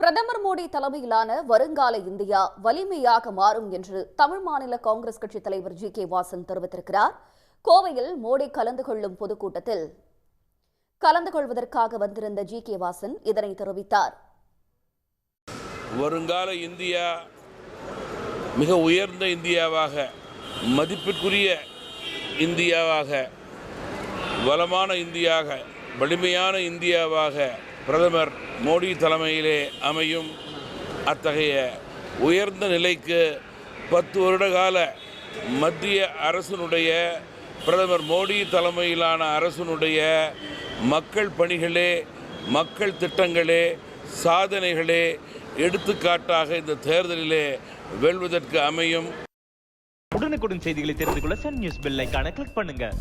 பிரதமர் மோடி தலைமையிலான வருங்கால இந்தியா வலிமையாக மாறும் என்று தமிழ் மாநில காங்கிரஸ் கட்சித் தலைவர் ஜி கே வாசன் தெரிவித்திருக்கிறார். கோவையில் மோடி கலந்து கொள்ளும் பொதுக்கூட்டத்தில் கலந்து கொள்வதற்காக வந்திருந்த ஜி கே வாசன் இதனை தெரிவித்தார். வருங்கால இந்தியா மிக உயர்ந்த இந்தியாவாக மதிப்பிற்குரிய இந்தியாவாக வளமான இந்தியாக வலிமையான இந்தியாவாக பிரதமர் மோடி தலைமையிலே அமையும் அத்தகைய உயர்ந்த நிலைக்கு பத்து வருட கால மத்திய அரசினுடைய பிரதமர் மோடி தலைமையிலான அரசினுடைய மக்கள் பணிகளே மக்கள் திட்டங்களே சாதனைகளே எடுத்துக்காட்டாக இந்த தேர்தலிலே வெல்வதற்கு அமையும். உடனுக்குடன் செய்திகளை தெரிந்து கொள்ள சன் நியூஸ் பெல்லைக்கான கிளிக் பண்ணுங்கள்